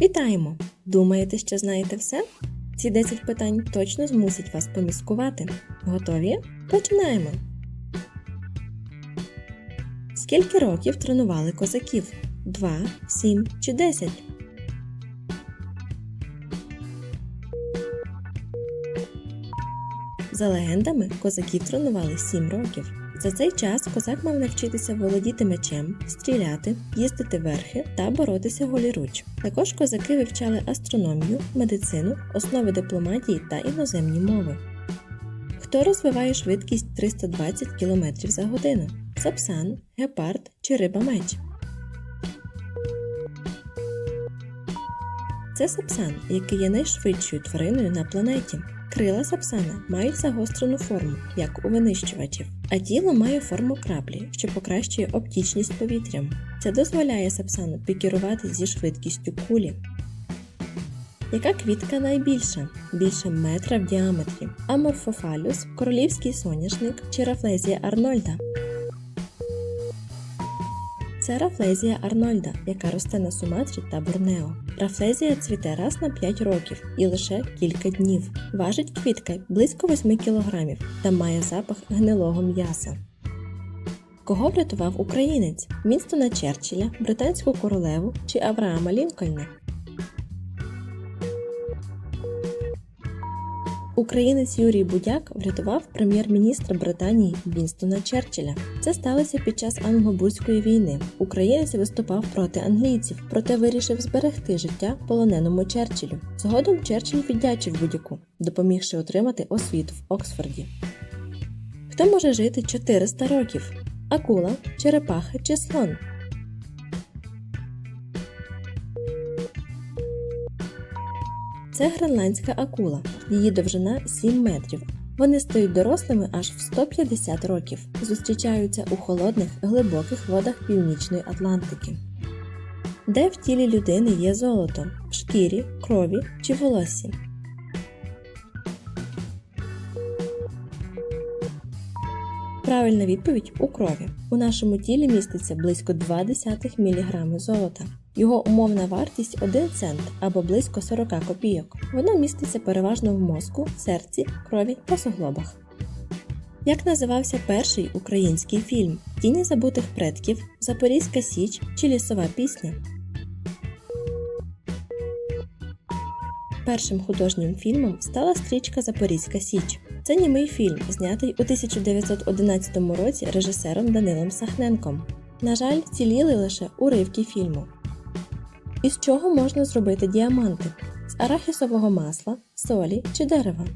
Вітаємо! Думаєте, що знаєте все? Ці 10 питань точно змусять вас поміскувати. Готові? Починаємо! Скільки років тренували козаків? 2, 7 чи 10? За легендами, козаків тренували 7 років. За цей час козак мав навчитися володіти мечем, стріляти, їздити верхи та боротися голіруч. Також козаки вивчали астрономію, медицину, основи дипломатії та іноземні мови. Хто розвиває швидкість 320 км за годину? Сапсан, гепард чи риба-меч? Це сапсан, який є найшвидшою твариною на планеті. Крила сапсана мають загострену форму, як у винищувачів, а тіло має форму краплі, що покращує оптічність повітрям. Це дозволяє сапсану пікірувати зі швидкістю кулі. Яка квітка найбільша? Більше метра в діаметрі. Аморфофалюс, королівський соняшник чи рафлезія Арнольда. Це рафлезія Арнольда, яка росте на Суматрі та Борнео. Рафлезія цвіте раз на 5 років і лише кілька днів. Важить квітка близько 8 кг та має запах гнилого м'яса. Кого врятував українець? Вінстона Черчилля, британську королеву чи Авраама Лінкольна? Українець Юрій Будяк врятував прем'єр-міністра Британії Вінстона Черчилля. Це сталося під час англо-бурської війни. Українець виступав проти англійців, проте вирішив зберегти життя полоненому Черчиллю. Згодом Черчилль віддячив Будяку, допомігши отримати освіту в Оксфорді. Хто може жити 400 років? Акула, черепаха чи слон? Це гренландська акула. Її довжина 7 метрів. Вони стають дорослими аж в 150 років. Зустрічаються у холодних, глибоких водах Північної Атлантики. Де в тілі людини є золото? В шкірі, крові чи волоссі? Правильна відповідь у крові. У нашому тілі міститься близько 0,2 мг золота. Його умовна вартість 1 цент або близько 40 копійок. Воно міститься переважно в мозку, серці, крові та суглобах. Як називався перший український фільм Тіні забутих предків, Запорізька Січ чи Лісова пісня? Першим художнім фільмом стала стрічка Запорізька Січ. Це німий фільм, знятий у 1911 році режисером Данилом Сахненком. На жаль, ціліли лише уривки фільму. Із чого можна зробити діаманти? З арахісового масла, солі чи дерева?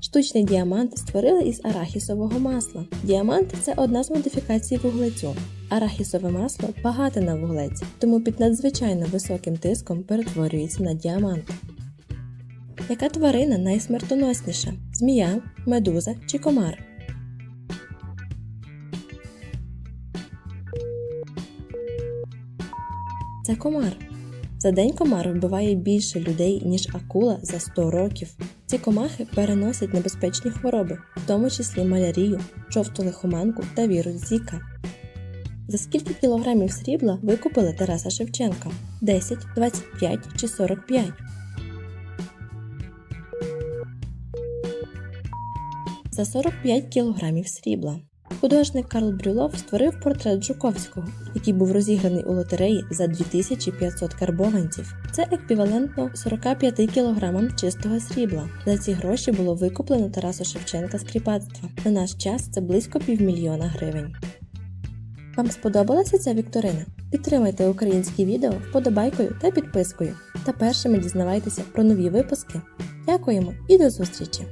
Штучний діамант створили із арахісового масла. Діамант це одна з модифікацій вуглецю. Арахісове масло багате на вуглець, тому під надзвичайно високим тиском перетворюється на діамант. Яка тварина найсмертоносніша? Змія, медуза чи комар? Це комар. За день комар вбиває більше людей, ніж акула за 100 років. Ці комахи переносять небезпечні хвороби, в тому числі малярію, жовту лихоманку та вірус Зіка. За скільки кілограмів срібла ви купили Тараса Шевченка? 10, 25 чи 45? За 45 кілограмів срібла. Художник Карл Брюлов створив портрет Жуковського, який був розіграний у лотереї за 2500 карбованців. Це еквівалентно 45 кілограмам чистого срібла. За ці гроші було викуплено Тараса Шевченка з кріпацтва. На наш час це близько півмільйона гривень. Вам сподобалася ця вікторина? Підтримайте українські відео вподобайкою та підпискою. Та першими дізнавайтеся про нові випуски. Дякуємо і до зустрічі!